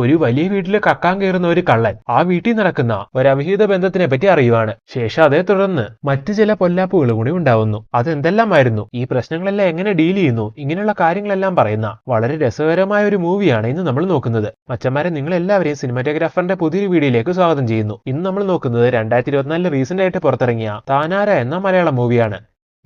ഒരു വലിയ വീട്ടിൽ കക്കാൻ കയറുന്ന ഒരു കള്ളൻ ആ വീട്ടിൽ നടക്കുന്ന ഒരു ബന്ധത്തിനെ പറ്റി അറിയുവാണ്. ശേഷം അതേ തുടർന്ന് മറ്റു ചില പൊല്ലാപ്പുകൾ കൂടി ഉണ്ടാവുന്നു. അതെന്തെല്ലാമായിരുന്നു? ഈ പ്രശ്നങ്ങളെല്ലാം എങ്ങനെ ഡീൽ ചെയ്യുന്നു? ഇങ്ങനെയുള്ള കാര്യങ്ങളെല്ലാം പറയുന്ന വളരെ രസകരമായ ഒരു മൂവിയാണ് ഇന്ന് നമ്മൾ നോക്കുന്നത്. മച്ചന്മാരെ നിങ്ങൾ എല്ലാവരെയും സിനിമാറ്റോഗ്രാഫറിന്റെ പുതിയൊരു വീഡിയോയിലേക്ക് സ്വാഗതം ചെയ്യുന്നു. ഇന്ന് നമ്മൾ നോക്കുന്നത് രണ്ടായിരത്തി ഇരുപത്തിനാലിൽ റീസെന്റ് ആയിട്ട് പുറത്തിറങ്ങിയ താനാര എന്ന മലയാളം മൂവിയാണ്.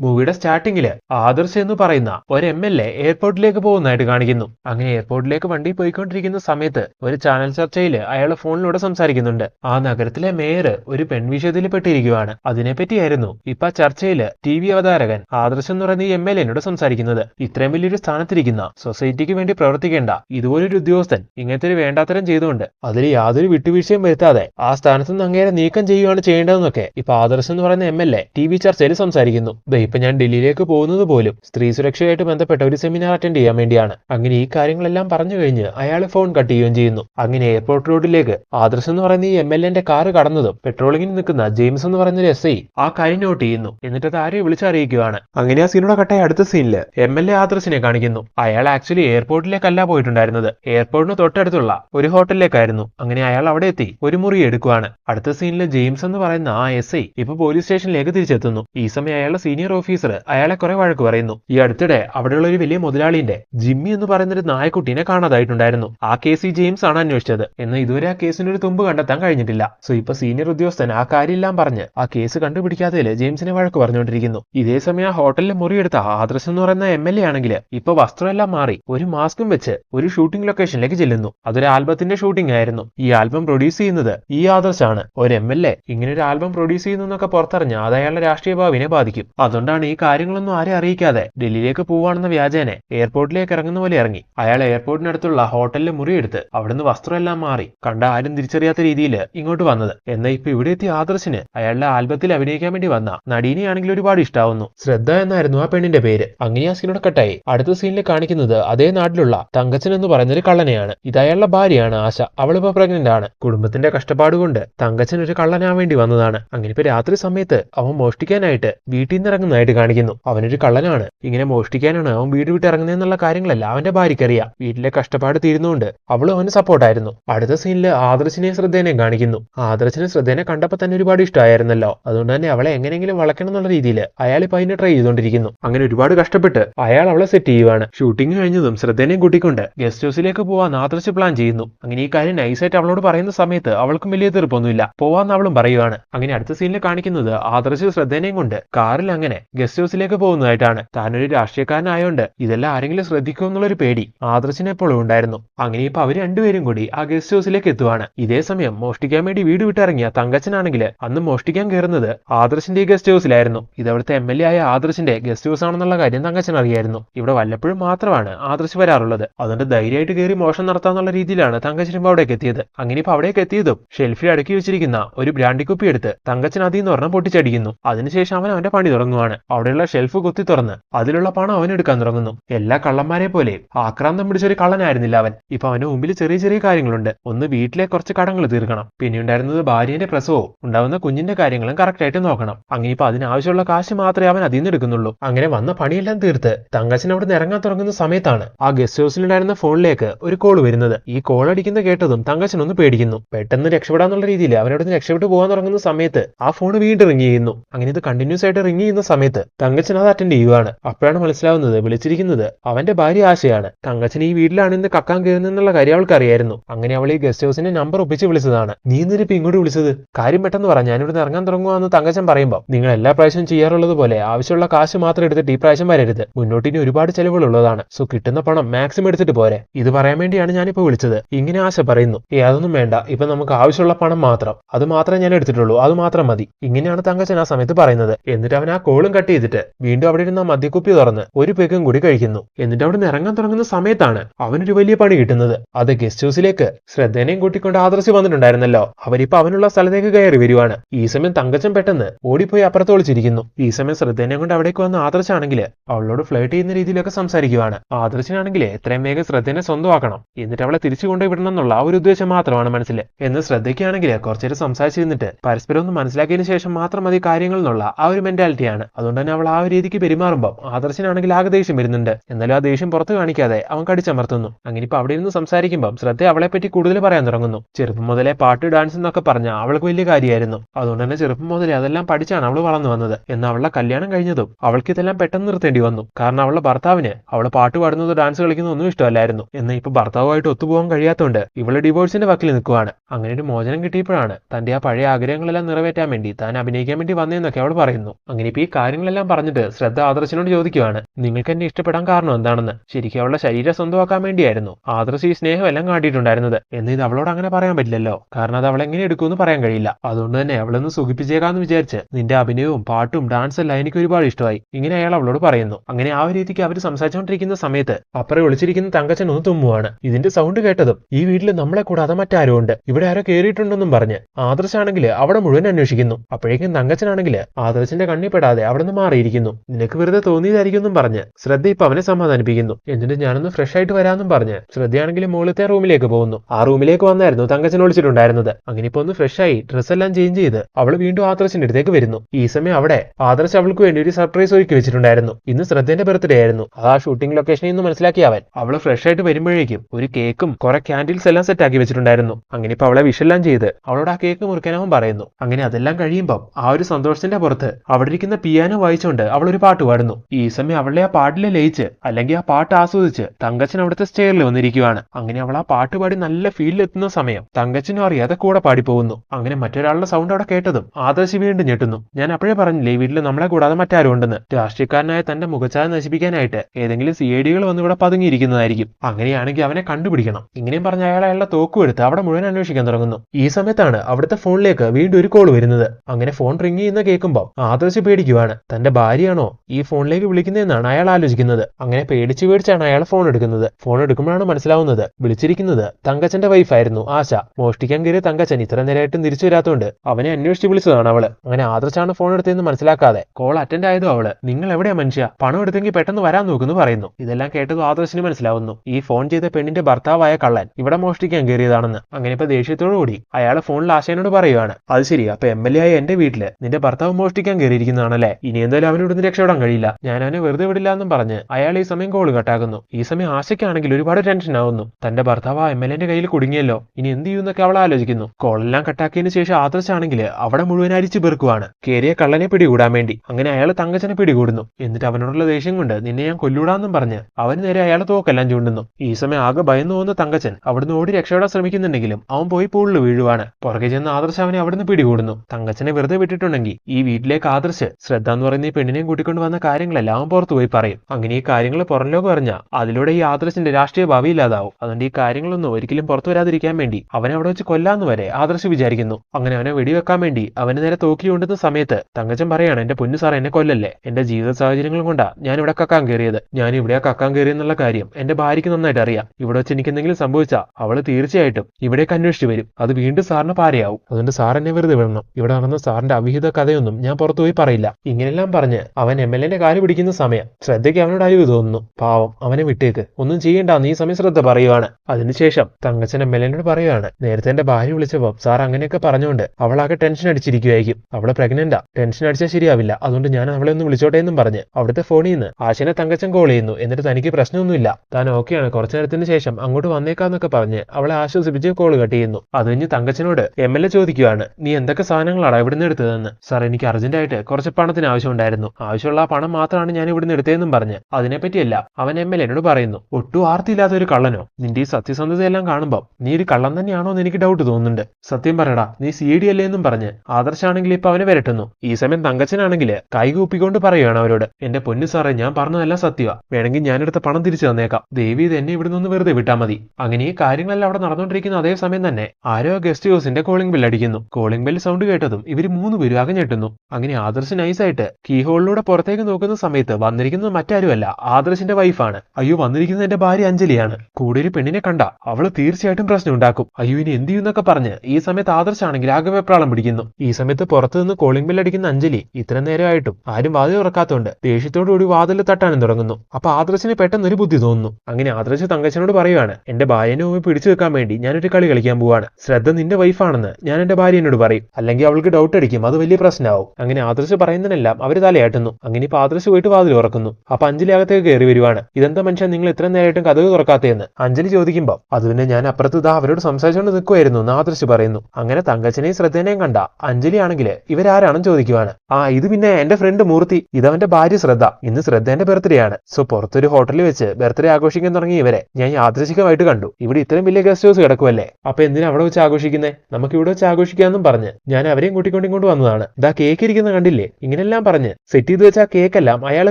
മൂവിയുടെ സ്റ്റാർട്ടിങ്ങിൽ ആദർശ് എന്ന് പറയുന്ന ഒരു എം എൽ എ എയർപോർട്ടിലേക്ക് പോകുന്നതായിട്ട് കാണിക്കുന്നു. അങ്ങനെ എയർപോർട്ടിലേക്ക് വണ്ടി പോയിക്കൊണ്ടിരിക്കുന്ന സമയത്ത് ഒരു ചാനൽ ചർച്ചയിൽ അയാൾ ഫോണിലൂടെ സംസാരിക്കുന്നുണ്ട്. ആ നഗരത്തിലെ മേയർ ഒരു പെൺവിഷയത്തിൽ പെട്ടിരിക്കുകയാണ് അതിനെപ്പറ്റിയായിരുന്നു ഇപ്പൊ ചർച്ചയിൽ ടി വി അവതാരകൻ ആദർശ് എന്ന് പറയുന്ന ഈ എം എൽ എനോട് സംസാരിക്കുന്നത്. ഇത്രയും വലിയൊരു സ്ഥാനത്തിരിക്കുന്ന സൊസൈറ്റിക്ക് വേണ്ടി പ്രവർത്തിക്കേണ്ട ഇതുപോലൊരു ഉദ്യോഗസ്ഥൻ ഇങ്ങനത്തെ ഒരു വേണ്ടാത്തരം ചെയ്തുകൊണ്ട് അതിൽ യാതൊരു വിട്ടുവീഴ്ചയും വരുത്താതെ ആ സ്ഥാനത്ത് നിന്ന് അങ്ങേരെ നീക്കം ചെയ്യുകയാണ് ചെയ്യേണ്ടതെന്നൊക്കെ ഇപ്പൊ ആദർശ് എന്ന് പറയുന്ന M L A T V ചർച്ചയിൽ സംസാരിക്കുന്നു. ഇപ്പൊ ഞാൻ ഡൽഹിയിലേക്ക് പോകുന്നത് പോലും സ്ത്രീ സുരക്ഷയായിട്ട് ബന്ധപ്പെട്ട ഒരു സെമിനാർ അറ്റൻഡ് ചെയ്യാൻ വേണ്ടിയാണ്. അങ്ങനെ ഈ കാര്യങ്ങളെല്ലാം പറഞ്ഞു കഴിഞ്ഞ് അയാൾ ഫോൺ കട്ട് ചെയ്യുകയും ചെയ്യുന്നു. അങ്ങനെ എയർപോർട്ട് റോഡിലേക്ക് ആദർശ് എന്ന് പറയുന്ന ഈ എം എൽ എന്റെ കാറ് കടന്നതും പെട്രോളിങ്ങിന് നിൽക്കുന്ന ജെയിംസ് എന്ന് പറയുന്ന ഒരു എസ് ഐ ആ കാര്യം നോട്ട് ചെയ്യുന്നു. എന്നിട്ട് അത് ആരെയും വിളിച്ചറിയിക്കുകയാണ് അങ്ങനെ ആ സീനോടെ കട്ടായ അടുത്ത സീനിൽ എം എൽ എ ആദർശിനെ കാണിക്കുന്നു. അയാൾ ആക്ച്വലി എയർപോർട്ടിലേക്കല്ല പോയിട്ടുണ്ടായിരുന്നത്. എയർപോർട്ടിന് തൊട്ടടുത്തുള്ള ഒരു ഹോട്ടലിലേക്കായിരുന്നു അങ്ങനെ അയാൾ അവിടെ എത്തി ഒരു മുറി എടുക്കുകയാണ് അടുത്ത സീനിൽ ജെയിംസ് എന്ന് പറയുന്ന ആ എസ് ഐ ഇപ്പൊ പോലീസ് സ്റ്റേഷനിലേക്ക് തിരിച്ചെത്തുന്നു. ഈ സമയം അയാളുടെ സീനിയർ ഓഫീസർ അയാളെ കുറെ വഴക്ക് പറയുന്നു. ഈ അടുത്തിടെ അവിടെയുള്ള ഒരു വലിയ മുതലാളിന്റെ ജിമ്മി എന്ന് പറയുന്ന ഒരു നായക്കുട്ടീനെ കാണാതായിട്ടുണ്ടായിരുന്നു. ആ കേസ് ഈ ജെയിംസ് ആണ് അന്വേഷിച്ചത്. എന്നാൽ ഇതുവരെ ആ കേസിന് ഒരു തുമ്പ് കണ്ടെത്താൻ കഴിഞ്ഞിട്ടില്ല. സോ ഇപ്പൊ സീനിയർ ഉദ്യോഗസ്ഥൻ ആ കാര്യമെല്ലാം പറഞ്ഞ് ആ കേസ് കണ്ടുപിടിക്കാതെ ജെയിംസിനെ വഴക്ക് പറഞ്ഞുകൊണ്ടിരിക്കുന്നു. ഇതേ സമയം ആ ഹോട്ടലിൽ മുറിയെടുത്ത ആദർശ് എന്ന് പറയുന്ന എം എൽ എ ആണെങ്കിൽ ഇപ്പൊ വസ്ത്രമെല്ലാം മാറി. ഒരു മാസ്കും വെച്ച് ഒരു ഷൂട്ടിംഗ് ലൊക്കേഷനിലേക്ക് ചെല്ലുന്നു. അതൊരു ആൽബത്തിന്റെ ഷൂട്ടിംഗ് ആയിരുന്നു. ഈ ആൽബം പ്രൊഡ്യൂസ് ചെയ്യുന്നത് ഈ ആദർശാണ് ഒരു എം എൽ എ ഇങ്ങനെ ഒരു ആൽബം പ്രൊഡ്യൂസ് ചെയ്യുന്നൊക്കെ പുറത്തറിഞ്ഞ് അത് അയാളുടെ രാഷ്ട്രീയ ഭാവിനെ ബാധിക്കും. അതുകൊണ്ടാണ് ഈ കാര്യങ്ങളൊന്നും ആരെ അറിയിക്കാതെ ഡൽഹിയിലേക്ക് പോവാണെന്ന വ്യാജേനെ എയർപോർട്ടിലേക്ക് ഇറങ്ങുന്ന പോലെ ഇറങ്ങി. അയാൾ എയർപോർട്ടിനടുത്തുള്ള ഹോട്ടലിൽ മുറിയെടുത്ത് അവിടുന്ന് വസ്ത്രമെല്ലാം മാറി. കണ്ട ആരും തിരിച്ചറിയാത്ത രീതിയിൽ ഇങ്ങോട്ട് വന്നത്. എന്നാൽ ഇപ്പൊ ഇവിടെ എത്തിയ ആദർശിന് അയാളുടെ ആൽബത്തിൽ അഭിനയിക്കാൻ വേണ്ടി വന്ന നടീനെയാണെങ്കിൽ ഒരുപാട് ഇഷ്ടാവുന്നു. ശ്രദ്ധ എന്നായിരുന്നു ആ പെണ്ണിന്റെ പേര്. അങ്ങനെ ആ സീനോട് കട്ടായി. അടുത്ത സീനിൽ കാണിക്കുന്നത് അതേ നാട്ടിലുള്ള തങ്കച്ചൻ എന്ന് പറയുന്ന ഒരു കള്ളനെയാണ്. ഇത് അയാളുടെ ഭാര്യയാണ് ആശ. അവളിപ്പോ പ്രഗ്നന്റ് ആണ്. കുടുംബത്തിന്റെ കഷ്ടപ്പാട് കൊണ്ട് തങ്കച്ചൻ ഒരു കള്ളനാൻ വേണ്ടി വന്നതാണ്. അങ്ങനെ ഇപ്പൊ രാത്രി സമയത്ത് അവൻ മോഷ്ടിക്കാനായിട്ട് വീട്ടിൽ നിന്ന് ഇറങ്ങുന്നതായിട്ട് കാണിക്കുന്നു. അവനൊരു കള്ളനാണ്. ഇങ്ങനെ മോഷ്ടിക്കാനാണ് അവൻ വീട് വിട്ട് ഇറങ്ങുന്നതെന്നുള്ള കാര്യങ്ങളല്ല അവന്റെ ഭാര്യക്കറിയാം വീട്ടിലെ കഷ്ടപ്പാട് തീരുന്നുണ്ട്. അവളും അവന് സപ്പോർട്ടായിരുന്നു അടുത്ത സീനിൽ ആദർശിനെ ശ്രദ്ധേനെ കാണിക്കുന്നു. ആദർശിനെ ശ്രദ്ധേനെ കണ്ടപ്പോ തന്നെ ഒരുപാട് ഇഷ്ടമായിരുന്നല്ലോ. അതുകൊണ്ട് തന്നെ അവളെ എങ്ങനെയെങ്കിലും വളയ്ക്കണം എന്നുള്ള രീതിയിൽ അയാൾ ഇപ്പൊ അതിനെ ട്രൈ ചെയ്തുകൊണ്ടിരിക്കുന്നു അങ്ങനെ ഒരുപാട് കഷ്ടപ്പെട്ട് അയാൾ അവളെ സെറ്റ് ചെയ്യുവാണ്. ഷൂട്ടിംഗ് കഴിഞ്ഞതും ശ്രദ്ധേനെയും കൂട്ടിക്കൊണ്ട് ഗസ്റ്റ് ഹൗസിലേക്ക് പോവാൻ ആദർശ് പ്ലാൻ ചെയ്യുന്നു. അങ്ങനെ ഈ കാര്യം നൈസായിട്ട് അവളോട് പറയുന്ന സമയത്ത് അവൾക്കും വലിയ തീർപ്പൊന്നുമില്ല പോവാന്ന് അവളും പറയുവാണ്. അങ്ങനെ അടുത്ത സീനിൽ കാണിക്കുന്നത് ആദർശ് ശ്രദ്ധേനെയും കൊണ്ട് കാറിൽ അങ്ങനെ ഗസ്റ്റ് ഹൗസിലേക്ക് പോകുന്നതായിട്ടാണ്. താനൊരു രാഷ്ട്രീയക്കാരനായോണ്ട് ഇതെല്ലാം ആരെങ്കിലും ശ്രദ്ധിക്കും എന്നുള്ളൊരു പേടി ആദർശിനെ എപ്പോഴും ഉണ്ടായിരുന്നു. അങ്ങനെ ഇപ്പൊ അവർ രണ്ടുപേരും കൂടി ആ ഗസ്റ്റ് ഹൗസിലേക്ക് എത്തുവാണ്. ഇതേ സമയം മോഷ്ടിക്കാൻ വേണ്ടി വീട് വിട്ടിറങ്ങിയ തങ്കച്ചനാണെങ്കിൽ അന്ന് മോഷ്ടിക്കാൻ കയറുന്നത് ആദർശിന്റെ ഗസ്റ്റ് ഹൗസിലായിരുന്നു. ഇത് അവിടുത്തെ എം എൽ എ ആയ ആദർശിന്റെ ഗസ്റ്റ് ഹൗസ് ആണെന്നുള്ള കാര്യം തങ്കച്ചൻ അറിയായിരുന്നു. ഇവിടെ വല്ലപ്പോഴും മാത്രമാണ് ആദർശ് വരാറുള്ളത്. അതുകൊണ്ട് ധൈര്യമായിട്ട് കയറി മോഷണം നടത്താന്നുള്ള രീതിയിലാണ് തങ്കച്ചൻ ഇപ്പൊ അവിടേക്ക് എത്തിയത്. അങ്ങനെ ഇപ്പൊ അവിടേക്ക് എത്തിയതും ഷെൽഫിൽ അടുക്കി വെച്ചിരിക്കുന്ന ഒരു ബ്രാൻഡി കുപ്പി എടുത്ത് തങ്കച്ചൻ അതിൽ നിന്ന് ഒരെണ്ണം പൊട്ടിച്ചടിക്കുന്നു. അതിനുശേഷം അവൻ അവന്റെ പണി തുടങ്ങുവാണ്. അവിടെയുള്ള ഷെൽഫ് കുത്തി തുറന്ന് അതിലുള്ള പണം അവൻ എടുക്കാൻ തുടങ്ങുന്നു. എല്ലാ കള്ളന്മാരെ പോലെ ആക്രാന്തം പിടിച്ചൊരു കള്ളനായിരുന്നില്ല അവൻ. ഇപ്പൊ അവന്റെ മുമ്പിൽ ചെറിയ ചെറിയ കാര്യങ്ങളുണ്ട്. ഒന്ന് വീട്ടിലെ കുറച്ച് കടങ്ങൾ തീർക്കണം. പിന്നെ ഉണ്ടായിരുന്നത് ഭാര്യന്റെ പ്രസവവും ഉണ്ടാവുന്ന കുഞ്ഞിന്റെ കാര്യങ്ങളും കറക്റ്റ് ആയിട്ട് നോക്കണം. അങ്ങനെ ഇപ്പൊ അതിനാവശ്യമുള്ള കാശ് മാത്രമേ അവൻ അതിൽ എടുക്കുന്നുള്ളൂ. അങ്ങനെ വന്ന പണിയെല്ലാം തീർത്ത് തങ്കച്ചൻ അവിടെ ഇറങ്ങാൻ തുടങ്ങുന്ന സമയത്താണ് ആ ഗസ്റ്റ് ഹൗസിലുണ്ടായിരുന്ന ഫോണിലേക്ക് ഒരു കോൾ വരുന്നത്. ഈ കോൾ അടിക്കുന്ന കേട്ടതും തങ്കച്ചൻ ഒന്ന് പേടിക്കുന്നു. പെട്ടെന്ന് രക്ഷപ്പെടാന്നുള്ള രീതിയിൽ അവനവിടെ രക്ഷപ്പെട്ടു പോകാൻ തുടങ്ങുന്ന സമയത്ത് ആ ഫോൺ വീണ്ടും റിങ് ചെയ്യുന്നു. അങ്ങനെ ഇത് കണ്ടിന്യൂസ് ആയിട്ട് റിങ് ചെയ്യുന്ന സമയത്ത് തങ്കച്ചൻ അത് അറ്റൻഡ് ചെയ്യുവാണ്. അപ്പോഴാണ് മനസ്സിലാവുന്നത് വിളിച്ചിരിക്കുന്നത് അവന്റെ ഭാര്യ ആശയാണ്. തങ്കച്ചൻ ഈ വീട്ടിലാണ് ഇന്ന് കക്കാൻ കയറുന്നെന്നുള്ള കാര്യം അവൾക്ക് അറിയായിരുന്നു അങ്ങനെ അവൾ ഈ ഗസ്റ്റ് ഹൗസിന്റെ നമ്പർ ഒപ്പിച്ച് വിളിച്ചതാണ്. നീ എന്തിനിപ്പോ ഇങ്ങോട്ട് വിളിച്ചത്? കാര്യം പെട്ടെന്ന് പറ. ഞാനിവിടെ ഇറങ്ങാൻ തുടങ്ങുവാന്ന് തങ്കച്ചൻ പറയുമ്പോൾ നിങ്ങൾ എല്ലാ പ്രാവശ്യവും ചെയ്യാറുള്ളത് പോലെ ആവശ്യമുള്ള കാശ് മാത്രം എടുത്തിട്ട് ഈ പ്രാവശ്യം വരരുത്. മുന്നോട്ട് ഇനി ഒരുപാട് ചെലവുകൾ ഉള്ളതാണ് സോ കിട്ടുന്ന പണം മാക്സിമം എടുത്തിട്ട് പോരെ. ഇത് പറയാൻ വേണ്ടിയാണ് ഞാനിപ്പോ വിളിച്ചത്. ഇങ്ങനെ ആശ പറയുന്നു. ഏ അതൊന്നും വേണ്ട. ഇപ്പൊ നമുക്ക് ആവശ്യമുള്ള പണം മാത്രം. അത് മാത്രമേ ഞാൻ എടുത്തിട്ടുള്ളൂ. അത് മാത്രം മതി. ഇങ്ങനെയാണ് തങ്കച്ചൻ ആ സമയത്ത് പറയുന്നത്. എന്നിട്ട് അവൻ ആ കോളും കട്ട് ചെയ്തിട്ട് വീണ്ടും അവിടെ ഇരുന്ന മദ്യക്കുപ്പി തുറന്ന് ഒരു പേക്കും കൂടി കഴിക്കുന്നു. എന്നിട്ട് അവിടെ നിന്ന് ഇറങ്ങാൻ തുടങ്ങുന്ന സമയത്താണ് അവനൊരു വലിയ പണി കിട്ടുന്നത്. അത് ഗസ്റ്റ് ഹൗസിലേക്ക് ശ്രദ്ധേനെയും കൂട്ടിക്കൊണ്ട് ആദർശി വന്നിട്ടുണ്ടായിരുന്നല്ലോ. അവരിപ്പോ അവനുള്ള സ്ഥലത്തേക്ക് കയറി വരുവാണ്. ഈ സമയം തങ്കച്ചൻ പെട്ടെന്ന് ഓടിപ്പോയി അപ്പുറത്ത് ഒളിച്ചിരിക്കുന്നു. ഈ സമയം ശ്രദ്ധേനെ കൊണ്ട് അവിടേക്ക് വന്ന ആദർശാണെങ്കിൽ അവളോട് ഫ്ലേട്ട് ചെയ്യുന്ന രീതിയിലൊക്കെ സംസാരിക്കുവാണ്. ആദർശനാണെങ്കിൽ എത്രയും വേഗം ശ്രദ്ധേനെ സ്വന്തമാക്കണം. എന്നിട്ട് അവളെ തിരിച്ചു കൊണ്ടുവിടണം വിടണം എന്നുള്ള ആ ഒരു ഉദ്ദേശം മാത്രമാണ് മനസ്സിൽ. എന്ന് ശ്രദ്ധയ്ക്കാണെങ്കിൽ കുറച്ചേരം സംസാരിച്ചിരുന്നിട്ട് പരസ്പരം ഒന്ന് മനസ്സിലാക്കിയതിനു ശേഷം മാത്രം മതി കാര്യങ്ങൾ എന്നുള്ള ആ ഒരു മെന്റാലിറ്റിയാണ് അതുകൊണ്ട് തന്നെ അവൾ ആ ഒരു രീതിക്ക് പെരുമാറുമ്പോൾ ആദർശനാണെങ്കിൽ ആകെ ദേഷ്യം വരുന്നുണ്ട്. എന്നാലും ആ ദേഷ്യം പുറത്ത് കാണിക്കാതെ അവൻ കടിച്ചമർത്തുന്നു. അങ്ങനെ ഇപ്പൊ അവിടെ ഇരുന്ന് സംസാരിക്കുമ്പോൾ ശ്രദ്ധ അവളെ പറ്റി കൂടുതൽ പറയാൻ തുടങ്ങുന്നു. ചെറുപ്പം മുതലേ പാട്ട് ഡാൻസ് എന്നൊക്കെ പറഞ്ഞ അവൾക്ക് വലിയ കാര്യമായിരുന്നു. അതുകൊണ്ട് തന്നെ ചെറുപ്പം മുതലേ അതെല്ലാം പഠിച്ചാണ് അവൾ വളർന്നു വന്നത്. എന്ന് അവളുടെ കല്യാണം കഴിഞ്ഞതും അവൾക്ക് ഇതെല്ലാം പെട്ടെന്ന് നിർത്തേണ്ടി വന്നു. കാരണം അവളുടെ ഭർത്താവിന് അവൾ പാട്ട് പാടുന്നത് ഡാൻസ് കളിക്കുന്നത് ഒന്നും ഇഷ്ടമല്ലായിരുന്നു. എന്നാൽ ഇപ്പൊ ഭർത്താവുമായിട്ട് ഒത്തുപോകാൻ കഴിയാത്തതുകൊണ്ട് ഇവൾ ഡിവോഴ്സിന്റെ വക്കിൽ നിൽക്കുവാണ്. അങ്ങനെ ഒരു മോചനം കിട്ടിയപ്പോഴാണ് തന്റെ ആ പഴയ ആഗ്രഹങ്ങളെല്ലാം നിറവേറ്റാൻ വേണ്ടി താൻ അഭിനയിക്കാൻ വേണ്ടി വന്നതെന്നൊക്കെ അവൾ പറയുന്നു. അങ്ങനെ ഇപ്പൊ ഈ കാര്യങ്ങളെല്ലാം പറഞ്ഞിട്ട് ശ്രദ്ധ ആദർശനോട് ചോദിക്കുവാണ്. നിങ്ങൾക്ക് എന്നെ ഇഷ്ടപ്പെടാൻ കാരണം എന്താണെന്ന്. ശരിക്കും അവളുടെ ശരീരം സ്വന്തമാക്കാൻ വേണ്ടിയായിരുന്നു. ആദർശ് ഈ സ്നേഹം എല്ലാം കാട്ടിയിട്ടുണ്ടായിരുന്നത്. എന്ന് ഇത് അവളോട് അങ്ങനെ പറയാൻ പറ്റില്ലല്ലോ. കാരണം അത് അവൾ എങ്ങനെ എടുക്കുമെന്ന് പറയാൻ കഴിയില്ല. അതുകൊണ്ട് തന്നെ അവളൊന്ന് സുഖിപ്പിച്ചേക്കാന്ന് വിചാരിച്ച് നിന്റെ അഭിനയവും പാട്ടും ഡാൻസ് എല്ലാം എനിക്ക് ഒരുപാട് ഇഷ്ടമായി. ഇങ്ങനെ അയാൾ അവളോട് പറയുന്നു. അങ്ങനെ ആ രീതിക്ക് അവർ സംസാരിച്ചുകൊണ്ടിരിക്കുന്ന സമയത്ത് അപ്പുറം വിളിച്ചിരിക്കുന്ന തങ്കച്ചൻ ഒന്ന് തുമ്മുവാണ്. ഇതിന്റെ സൗണ്ട് കേട്ടതും ഈ വീട്ടിൽ നമ്മളെ കൂടാതെ മറ്റാരും ഉണ്ട്. ഇവിടെ ആരോ കേറിയിട്ടുണ്ടെന്നും പറഞ്ഞ് ആദർശാണെങ്കിൽ അവിടെ മുഴുവൻ അന്വേഷിക്കുന്നു. അപ്പോഴേക്കും തങ്കച്ചനാണെങ്കിൽ ആദർശിന്റെ കണ്ണി പെടാതെ അവിടെ നിന്ന് മാറിയിരിക്കുന്നു. നിനക്ക് വെറുതെ തോന്നിയതായിരിക്കും പറഞ്ഞ്. ശ്രദ്ധ ഇപ്പൊ അവനെ സമാധാനിപ്പിക്കുന്നു. എന്നിട്ട് ഞാനൊന്ന് ഫ്രഷ് ആയിട്ട് വരാമെന്നും പറഞ്ഞ്. ശ്രദ്ധയാണെങ്കിൽ മുകളിലത്തെ റൂമിലേക്ക് പോകുന്നു. ആ റൂമിലേക്ക് വന്നായിരുന്നു തങ്കച്ചൻ ഒളിച്ചിട്ടുണ്ടായിരുന്നത് അങ്ങനെ ഇപ്പൊ ഒന്ന് ഫ്രഷ് ആയി ഡ്രസ് എല്ലാം ചേഞ്ച് ചെയ്ത് അവൾ വീണ്ടും ആദർശിന്റെ അടുത്തേക്ക് വരുന്നു. ഈ സമയം അവിടെ ആദർശ് അവൾക്ക് വേണ്ടി ഒരു സർപ്രൈസ് ഒരുക്കി വെച്ചിട്ടുണ്ടായിരുന്നു. ഇന്ന് ശ്രദ്ധേന്റെ ബർത്ത്ഡേ ആയിരുന്നു. ആ ഷൂട്ടിംഗ് ലൊക്കേഷനിൽ നിന്ന് മനസ്സിലാക്കിയ അവൻ. അവൾ ഫ്രഷ് ആയിട്ട് വരുമ്പോഴേക്കും ഒരു കേക്കും കുറെ ക്യാൻഡിൽസ് എല്ലാം സെറ്റ് ആക്കി വെച്ചിട്ടുണ്ടായിരുന്നു. അങ്ങനെ ഇപ്പൊ അവളെ വിഷെല്ലാം ചെയ്ത് അവളോട് ആ കേക്ക് മുറിക്കാൻ അവൻ പറയുന്നു. അങ്ങനെ അതെല്ലാം കഴിയുമ്പോൾ ആ ഒരു സന്തോഷത്തിന്റെ പുറത്ത് അവിടെ ഇരിക്കുന്ന പിയാനോ വായിച്ചുകൊണ്ട് അവൾ ഒരു പാട്ട് പാടുന്നു. ഈ സമയം അവളെ ആ പാട്ടിലെ ലയിച്ച് അല്ലെങ്കിൽ ആ പാട്ട് ആസ്വദിച്ച് തങ്കച്ചൻ അവിടുത്തെ സ്റ്റെയറിൽ വന്നിരിക്കുവാണ്. അങ്ങനെ അവൾ ആ പാട്ട് പാടി നല്ല ഫീൽഡിൽ എത്തുന്ന സമയം തങ്കച്ചനും അറിയാതെ കൂടെ പാടിപ്പോകുന്നു. അങ്ങനെ മറ്റൊരാളുടെ സൗണ്ട് അവിടെ കേട്ടതും ആദർശി വീണ്ടും ഞെട്ടുന്നു. ഞാൻ അപ്പോഴേ പറഞ്ഞില്ലേ വീട്ടിൽ നമ്മളെ കൂടാതെ മറ്റാരും ഉണ്ടെന്ന്. രാഷ്ട്രീയക്കാരനായ തന്റെ മുഖച്ചായ നശിപ്പിക്കാനായിട്ട് ഏതെങ്കിലും സി ഐ ഡികൾ വന്ന് ഇവിടെ പതുങ്ങിയിരിക്കുന്നതായിരിക്കും. അങ്ങനെയാണെങ്കിൽ അവനെ കണ്ടുപിടിക്കണം. ഇങ്ങനെയും പറഞ്ഞ അയാൾ അയാളുടെ തോക്കും എടുത്ത് അവിടെ മുഴുവൻ അന്വേഷിക്കാൻ തുടങ്ങുന്നു. ഈ സമയത്താണ് അവിടുത്തെ ഫോണിലേക്ക് വീണ്ടും ഒരു കോൾ വരുന്നത്. അങ്ങനെ ഫോൺ റിങ് ചെയ്യുന്ന കേൾക്കുമ്പോൾ ആദർശി പേടിക്കുവാണ്. തന്റെ ഭാര്യയാണോ ഈ ഫോണിലേക്ക് വിളിക്കുന്നതെന്നാണ് അയാൾ ആലോചിക്കുന്നത്. അങ്ങനെ പേടിച്ചു പേടിച്ചാണ് അയാൾ ഫോൺ എടുക്കുന്നത്. ഫോൺ എടുക്കുമ്പോഴാണ് മനസ്സിലാവുന്നത്. വിളിച്ചിരിക്കുന്നത് തങ്കച്ചന്റെ വൈഫായിരുന്നു ആശ. മോഷ്ടിക്കാൻ കയറിയ തങ്കച്ചൻ ഇത്ര നേരമായിട്ടും തിരിച്ചു വരാത്തോണ്ട് അവനെ അന്വേഷിച്ച് വിളിച്ചതാണ് അവൾ. അങ്ങനെ ആദർശാണ് ഫോൺ എടുത്തതെന്ന് മനസ്സിലാക്കാതെ കോൾ അറ്റൻഡ് ആയതും അവൾ. നിങ്ങൾ എവിടെയാ മനുഷ്യ? പണം എടുത്തെങ്കിൽ പെട്ടെന്ന് വരാൻ നോക്കുന്നു പറയുന്നു. ഇതെല്ലാം കേട്ടതും ആദർശിന് മനസ്സിലാവുന്നു. ഈ ഫോൺ ചെയ്ത പെണ്ണിന്റെ ഭർത്താവായ കള്ളൻ ഇവിടെ മോഷ്ടിക്കാൻ കയറിയതാണെന്ന്. അങ്ങനെ ഇപ്പൊ ദേഷ്യത്തോടു കൂടി അയാൾ ഫോണിൽ ആശയനോട് പറയുവാണ്. അത് ശരി അപ്പൊ എം എൽ എ ആയ എന്റെ വീട്ടിൽ നിന്റെ ഭർത്താവ് മോഷ്ടിക്കാൻ കയറിയിരിക്കുന്നതാണല്ലേ? ഇനി എന്തായാലും അവനോട് നിന്ന് രക്ഷപ്പെടാൻ കഴിയില്ല. ഞാൻ അവനെ വെറുതെ വിടില്ല എന്നും പറഞ്ഞ് അയാൾ ഈ സമയം കോൾ കട്ടാക്കുന്നു. ഈ സമയം ആശയ്ക്കാണെങ്കിൽ ഒരുപാട് ടെൻഷൻ ആവുന്നു. തന്റെ ഭർത്താവ് എം എൽ എന്റെ കയ്യിൽ കുടുങ്ങിയല്ലോ. ഇനി എന്ത് ചെയ്യുന്നൊക്കെ അവൾ ആലോചിക്കുന്നു. കോളെല്ലാം കട്ടാക്കിയതിനു ശേഷം ആദർശാണെങ്കിൽ അവിടെ മുഴുവൻ അരിച്ചു പെറുക്കുവാണ്. കേറിയ കള്ളനെ പിടികൂടാൻ വേണ്ടി. അങ്ങനെ അയാൾ തങ്കച്ചനെ പിടികൂടുന്നു. എന്നിട്ട് അവനോടുള്ള ദേഷ്യം കൊണ്ട് നിന്നെ ഞാൻ കൊല്ലൂടാന്നും പറഞ്ഞ് അവന് നേരെ അയാൾ തോക്കെല്ലാം ചൂണ്ടുന്നു. ഈ സമയം ആകെ ഭയന്നു പോകുന്ന തങ്കച്ചൻ അവിടുന്ന് ഓടി രക്ഷപ്പെടാൻ ശ്രമിക്കുന്നുണ്ടെങ്കിലും അവൻ പോയി പൂളിൽ വീഴുവാണ്. പുറകെ ചെന്ന് ആദർശ് അവനെ അവിടുന്ന് പിടികൂടുന്നു. തങ്കച്ചനെ വെറുതെ വിട്ടിട്ടുണ്ടെങ്കിൽ ഈ വീട്ടിലേക്ക് ആദർശ് ശ്രദ്ധ എന്ന് പറയുന്ന ഈ പെണ്ണിനെയും കൂട്ടിക്കൊണ്ട് വന്ന കാര്യങ്ങളെല്ലാം പുറത്തു പോയി പറയും. അങ്ങനെ ഈ കാര്യങ്ങൾ പുറം ലോകം അറിഞ്ഞ അതിലൂടെ ഈ ആദർശിന്റെ രാഷ്ട്രീയ ഭാവി ഇല്ലാതാവും. അതുകൊണ്ട് ഈ കാര്യങ്ങളൊന്നും ഒരിക്കലും പുറത്തു വരാതിരിക്കാൻ വേണ്ടി അവനെ അവിടെ വെച്ച് കൊല്ലാന്ന് വരെ ആദർശ് വിചാരിക്കുന്നു. അങ്ങനെ അവനെ വെടിവെക്കാൻ വേണ്ടി അവന് നേരെ തോക്കി കൊണ്ടുന്ന സമയത്ത് തങ്കച്ചൻ പറയാണ് എന്റെ പൊന്നു സാർ എന്നെ കൊല്ലല്ലേ? എന്റെ ജീവിത സാഹചര്യങ്ങൾ കൊണ്ടാ ഞാൻ ഇവിടെ കക്കാൻ കയറിയത്. ഞാൻ ഇവിടെ കക്കാൻ കയറിയെന്നുള്ള കാര്യം എന്റെ ഭാര്യയ്ക്ക് നന്നായിട്ട് അറിയാം. ഇവിടെ വെച്ച് എനിക്ക് എന്തെങ്കിലും സംഭവിച്ചാൽ അവൾ തീർച്ചയായിട്ടും ഇവിടേക്ക് അന്വേഷിച്ചു വരും. അത് വീണ്ടും സാറിന് പാരയാവും അതുകൊണ്ട് സാർ എന്നെ വെറുതെ വിടണം. ഇവിടെ നടന്ന സാറിന്റെ അവിഹിത കഥയൊന്നും ഞാൻ പുറത്തുപോയി പറയില്ല. ഇങ്ങനെല്ലാം പറഞ്ഞ് അവൻ എം എൽ എന്റെ കാൽ പിടിക്കുന്ന സമയം ശ്രദ്ധയ്ക്ക് അവനോട് അറിവ് തോന്നുന്നു. പാവം അവനെ വിട്ടേക്ക്. ഒന്നും ചെയ്യേണ്ട നീ സമയം ശ്രദ്ധ പറയുവാണ്. അതിനുശേഷം തങ്കച്ചൻ എം എൽ എനോട് പറയുവാണ് നേരത്തെ എന്റെ ഭാര്യ വിളിച്ചപ്പോൾ സാർ അങ്ങനെയൊക്കെ പറഞ്ഞുകൊണ്ട് അവളാകെ ടെൻഷൻ അടിച്ചിരിക്കുമായിരിക്കും അവളെ പ്രഗ്നന്റാ ടെൻഷൻ അടിച്ചാൽ ശരിയാവില്ല. അതുകൊണ്ട് ഞാൻ അവളെ ഒന്ന് വിളിച്ചോട്ടെ എന്നും പറഞ്ഞ് അവിടുത്തെ ഫോണിൽ നിന്ന് ആശനെ തങ്കച്ചൻ കോൾ ചെയ്യുന്നു. എന്നിട്ട് തനിക്ക് പ്രശ്നമൊന്നുമില്ല. താൻ ഓക്കെയാണ് കുറച്ചു നേരത്തിന് ശേഷം അങ്ങോട്ട് വന്നേക്കാന്നൊക്കെ പറഞ്ഞ് അവളെ ആശ്വസിപ്പിച്ച് കോൾ കട്ട് ചെയ്യുന്നു. അത് കഴിഞ്ഞ് തങ്കച്ചനോട് എം എൽ എ ചോദിക്കുവാണ് നീ എന്തൊക്കെ സാധനങ്ങളാണ് ഇവിടുന്ന് എടുത്തതെന്ന്? സാർ എനിക്ക് അർജന്റായിട്ട് കുറച്ച് പണത്തിന് ആവശ്യമുണ്ടായിരുന്നു. ആവശ്യമുള്ള ആ പണം മാത്രമാണ് ഞാൻ ഇവിടുന്ന് എടുത്തതെന്നും പറഞ്ഞ്. അതിനെപ്പറ്റിയല്ല അവൻ എം എൽ എന്നോട് പറയുന്നു ഒട്ടും ആർത്തിയില്ലാത്ത ഒരു കള്ളനോ. നിന്റെ ഈ സത്യസന്ധതയെല്ലാം കാണുമ്പോൾ നീ ഒരു കള്ളൻ തന്നെയാണോ എന്ന് എനിക്ക് ഡൗട്ട് തോന്നുന്നുണ്ട്. സത്യം പറയടാ നീ സി ഡി അല്ലേ എന്നും പറഞ്ഞ് ആദർശാണെങ്കിൽ ഇപ്പൊ അവനെ വരട്ടുന്നു. ഈ സമയം തങ്കച്ചനാണെങ്കിൽ കൈകൂപ്പിക്കൊണ്ട് പറയുകയാണ് അവരോട് എന്റെ പൊന്നു സാറേ ഞാൻ പറഞ്ഞതെല്ലാം സത്യമാ വേണമെങ്കിൽ ഞാനെടുത്ത പണം തിരിച്ചു തന്നേക്കാം. ദേവി ഇത് എന്നെ ഇവിടെ നിന്ന് വെറുതെ വിട്ടാൽ മതി. അങ്ങനെ ഈ കാര്യങ്ങളെല്ലാം അവിടെ നടന്നുകൊണ്ടിരിക്കുന്ന അതേ സമയം തന്നെ ആരോ ഗസ്റ്റ് ഹൗസിന്റെ കോളിംഗ് ബെൽ അടിക്കുന്നു. കോളിംഗ് ബെൽ സൗണ്ട് കേട്ടതും ഇവർ മൂന്ന് പേരും അകഞ്ഞെട്ടുന്നു. അങ്ങനെ ആദർശ് നൈസായിട്ട് കീ ഹോളിലൂടെ പുറത്തേക്ക് നോക്കുന്ന സമയത്ത് വന്നിരിക്കുന്നത് മറ്റാരുമല്ല ആദർശിന്റെ വൈഫാണ് അയ്യോ വന്നിരിക്കുന്നത് എന്റെ ഭാര്യ അഞ്ജലിയാണ്. കൂടെ ഒരു പെണ്ണിനെ കണ്ട അവൾ തീർച്ചയായിട്ടും പ്രശ്നം ഉണ്ടാക്കും. അയ്യോ ഇനി എന്ത് ചെയ്യുന്നൊക്കെ പറഞ്ഞ് ഈ സമയത്ത് ആദർശാണെങ്കിൽ ആകെ വെപ്രാളം പിടിക്കുന്നു. ഈ സമയത്ത് പുറത്തു നിന്ന് കോളിംഗ് ബെൽ അടിക്കുന്ന അഞ്ജലി ഇത്ര നേരമായിട്ടും ആരും വാതിൽ തുറക്കാത്തോണ്ട് ദേഷ്യത്തോടുകൂടി വാതിൽ തട്ടാനും തുടങ്ങുന്നു. അപ്പൊ ആദർശിന് പെട്ടെന്ന് ഒരു ബുദ്ധി തോന്നുന്നു. അങ്ങനെ ആദർശ് തങ്കച്ചനോട് പറയുവാണ് എന്റെ ഭാര്യനെ ഉമ്മ പിടിച്ചു വെക്കാൻ വേണ്ടി ഞാനൊരു കളി കളിക്കാൻ പോവാണ്. ശ്രദ്ധ നിന്റെ വൈഫാണെന്ന് ഞാൻ എന്റെ ഭാര്യനോട് പറയും. അല്ലെങ്കിൽ അവൾക്ക് ഡൗട്ട് അടിക്കും. അത് വലിയ പ്രശ്നമാവും. അങ്ങനെ ആദർശ് പറയുന്നതിനെല്ലാം എല്ലാം അവർ തലയാട്ടുന്നു. അങ്ങനെ ആദർശ് പോയിട്ട് വാതിൽ തുറക്കുന്നു. അപ്പൊ അഞ്ജലി അകത്തേക്ക് കയറി വരുവാണ്. ഇതെന്താ മനുഷ്യൻ നിങ്ങൾ ഇത്ര നേരായിട്ടും കഥകൾ തുറക്കാത്തതെന്ന്? അഞ്ജലി ചോദിക്കുമ്പോൾ അത് പിന്നെ ഞാൻ അപ്പുറത്ത് ഇതാ അവരോട് സംസാരിച്ചുകൊണ്ട് നിൽക്കുമായിരുന്നു ആദർശ് പറയുന്നു. അങ്ങനെ തങ്കച്ചനെയും ശ്രദ്ധേനെയും കണ്ട അഞ്ജലി ആണെങ്കിൽ ഇവരാരാണെന്ന് ചോദിക്കുവാണ്. ആ ഇത് പിന്നെ എന്റെ ഫ്രണ്ട് മൂർത്തി. ഇതവന്റെ ഭാര്യ ശ്രദ്ധ. ഇന്ന് ശ്രദ്ധേന്റെ ബർത്ത്ഡേ ആണ്. സോ പുറത്തൊരു ഹോട്ടലിൽ വെച്ച് ബർത്ത്ഡേ ആഘോഷിക്കാൻ തുടങ്ങി ഇവരെ. ഞാൻ യാദൃശികമായിട്ട് കണ്ടു. ഇവിടെ ഇത്രയും വലിയ ഗസ്റ്റ് ഹൗസ് കിടക്കുമല്ലേ അപ്പൊ എന്തിനാ അവിടെ വെച്ച് ആഘോഷിക്കുന്നത് നമുക്ക് ഇവിടെ വെച്ച് ആഘോഷിക്കാന്നും പറഞ്ഞ് ഞാൻ അവരെയും കൂട്ടിക്കൊണ്ട് ഇങ്ങോട്ട് വന്നതാണ്. ഇതാ കേക്ക് ഇരിക്കുന്ന കണ്ടില്ലേ? ഇങ്ങനെല്ലാം പറഞ്ഞ്. സെറ്റ് ചെയ്ത് വെച്ച കേക്കെല്ലാം അയാൾ